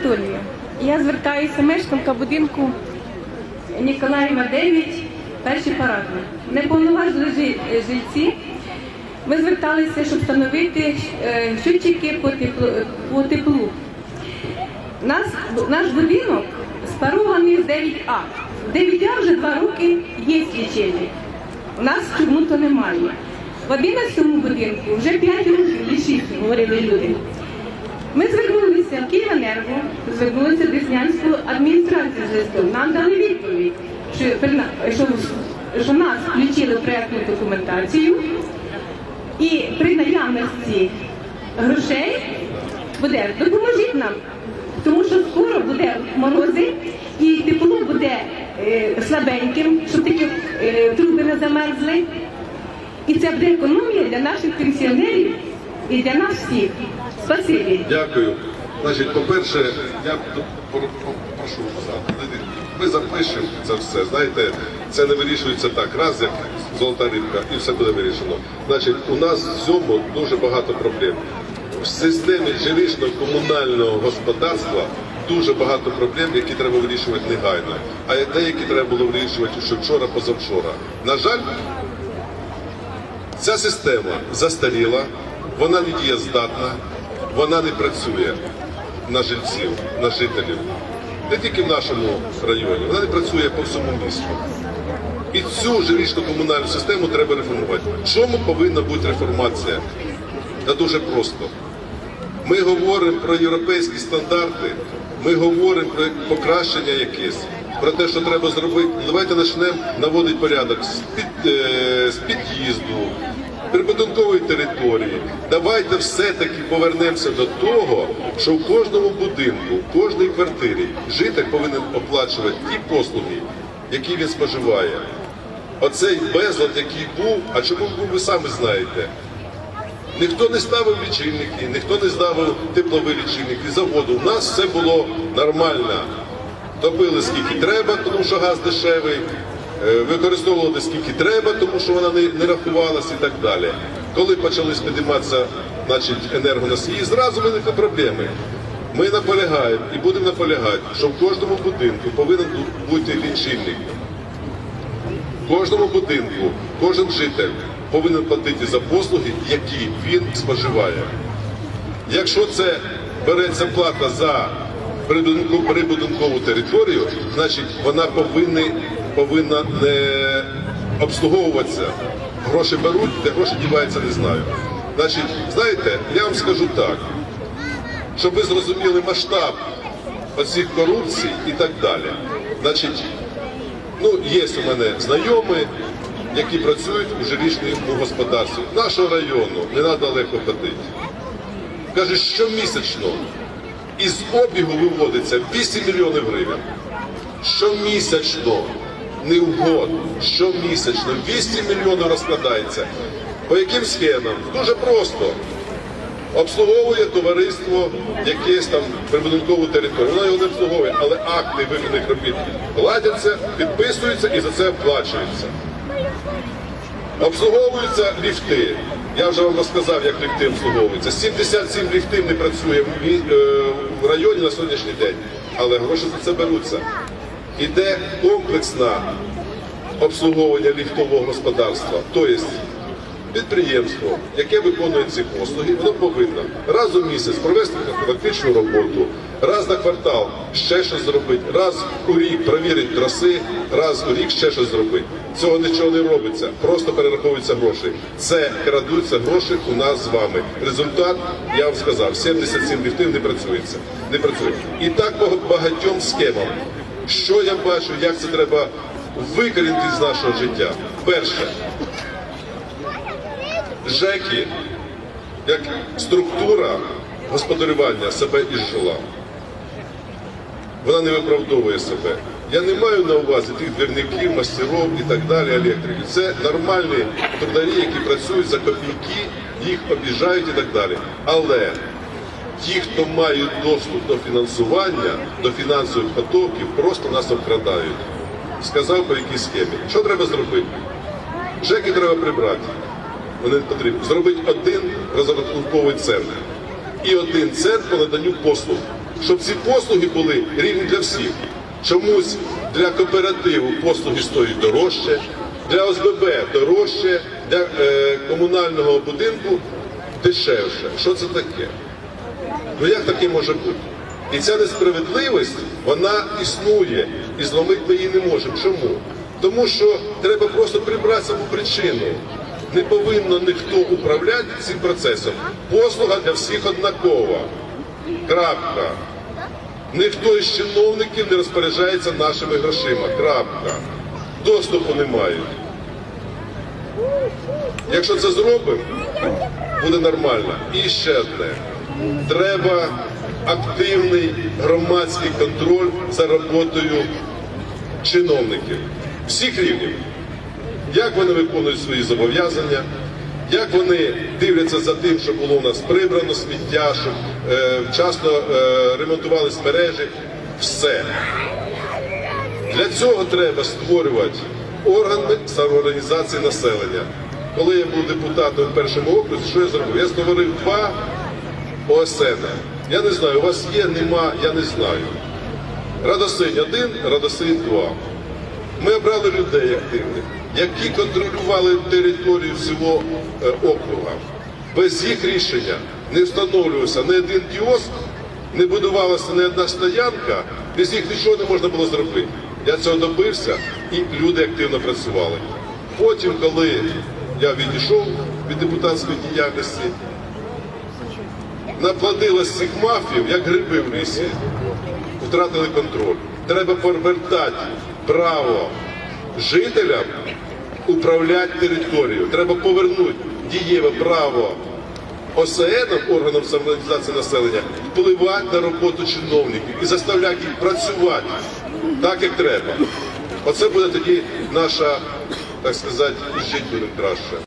Анатолію, я звертаюся мешканка будинку Ніколаєва 9, перший парадний. Неповноважні жильці. Ми зверталися, щоб встановити е, щотчики по теплу. По теплу. Нас, наш будинок спарований з 9А. 9А вже два роки є лічильник. У нас чому-то немає. В 11 будинку вже 5 років лічильник, говорили люди. В Київенерго, звернулися в Деснянську адміністрацію з. Нам дали відповідь, що, що нас включили в проєктну документацію, і при наявності грошей буде допоможіть нам, тому що скоро буде морози і тепло буде е, слабеньким, щоб такі е, труби не замерзли. І це буде економія для наших пенсіонерів і для нас всіх. Спасибі. Дякую. Значить, по-перше, я прошу сказати, ми запишемо це все. Знаєте, це не вирішується так. Раз як золота рибка, і все буде вирішено. Значить, у нас в цьому дуже багато проблем. В системі жилищно-комунального господарства дуже багато проблем, які треба вирішувати негайно. А деякі треба було вирішувати ще вчора, позавчора. На жаль, Ця система застаріла, вона не дієздатна, вона не працює на жильців, на жителів. Не тільки в нашому районі, вона не працює по всьому місту. І цю жилищно-комунальну систему треба реформувати. Чому повинна бути реформація? Та дуже просто. Ми говоримо про європейські стандарти, ми говоримо про покращення якесь, про те, що треба зробити. Давайте почнемо наводити порядок з, е, під'їзду, прибудинкової території. Давайте все-таки повернемося до того, що в кожному будинку, в кожній квартирі житель повинен оплачувати ті послуги, які він споживає. Оцей безлад, який був, а чому був, ви самі знаєте. Ніхто не ставив лічильники, ніхто не ставив теплові лічильники заводу. У нас все було нормально. Топили скільки треба, тому що газ дешевий, е, використовували скільки треба, тому що вона не рахувалася і так далі. Коли почали підійматися значить, енергоносії, зразу виникли проблеми. Ми наполягаємо і будемо наполягати, що в кожному будинку повинен бути лічильник. В кожному будинку кожен житель повинен платити за послуги, які він споживає. Якщо це береться плата за прибудинкову територію, значить вона повинна, повинна не обслуговуватися. Гроші беруть, де гроші діваються, не знаю. Значить, знаєте, я вам скажу так, щоб ви зрозуміли масштаб оцих корупцій і так далі. Значить, Ну, є у мене знайомі, які працюють у жилищному господарстві нашого району, не треба далеко ходити. Каже, щомісячно із обігу виводиться 8 мільйонів гривень. Щомісячно, не щомісячно 200 мільйонів розкладається. По яким схемам? Дуже просто. Обслуговує товариство якесь там прибудинкову територію. Вона його не обслуговує, але акти виконаних робіт платяться, підписуються і за це оплачуються. Обслуговуються ліфти. Я вже вам розказав, як ліфти обслуговуються. 77 ліфтів не працює е, в районі на сьогоднішній день, але гроші за це беруться. Іде комплексне обслуговування ліфтового господарства. Тобто підприємство, яке виконує ці послуги, воно повинно раз у місяць провести профілактичну роботу, раз на квартал ще щось зробити, раз у рік перевірити траси, раз у рік ще щось зробити. Цього нічого не робиться, просто перераховуються гроші. Це крадуться гроші у нас з вами. Результат, я вам сказав, 77 ліфтів не працюється. Не працює. І так по багатьом схемам. Що я бачу, як це треба викорінити з нашого життя? Перше, ЖЕКи як структура господарювання себе іжила. Вона не виправдовує себе. Я не маю на увазі тих двірників, мастерів і так далі, електриків. Це нормальні трударі, які працюють за копійки, їх обіжають і так далі. Але ті, хто мають доступ до фінансування, до фінансових потоків, просто нас обкрадають. Сказав по якій схемі. Що треба зробити? Жеки треба прибрати. Вони потрібні. Зробити один розрахунковий центр і один центр по наданню послуг. щоб ці послуги були рівні для всіх. Чомусь для кооперативу послуги стоять дорожче, для ОСББ дорожче, для е, комунального будинку дешевше. Що це таке? Ну як таке може бути? І ця несправедливість, вона існує, і зломити ми її не можемо. Чому? Тому що треба просто прибрати саму причину. Не повинно ніхто управляти цим процесом. Послуга для всіх однакова. Крапка. Ніхто із чиновників не розпоряджається нашими грошима. Крапка. Доступу не мають. Якщо це зробимо, буде нормально. І ще одне. Треба активний громадський контроль за роботою чиновників всіх рівнів. Як вони виконують свої зобов'язання, як вони дивляться за тим, щоб було у нас прибрано сміття, щоб е, вчасно е, ремонтувались мережі, все. Для цього треба створювати органи самоорганізації населення. Коли я був депутатом в першому окрузі, що я зробив? Я створив два ОСН. Я не знаю, у вас є, нема, я не знаю. Радосинь один, Радосинь два. Ми обрали людей активних, які контролювали територію всього е, округа. Без їх рішення не встановлювався ні один кіоск, не будувалася ні одна стоянка, без їх нічого не можна було зробити. Я цього добився, і люди активно працювали. Потім, коли я відійшов від депутатської діяльності, наплодилось цих мафів, як гриби в лісі, втратили контроль. Треба повертати право жителям управляти територією. Треба повернути дієве право ОСН, органам самоорганізації населення, впливати на роботу чиновників і заставляти їх працювати так, як треба. Оце буде тоді наша, так сказати, буде краще.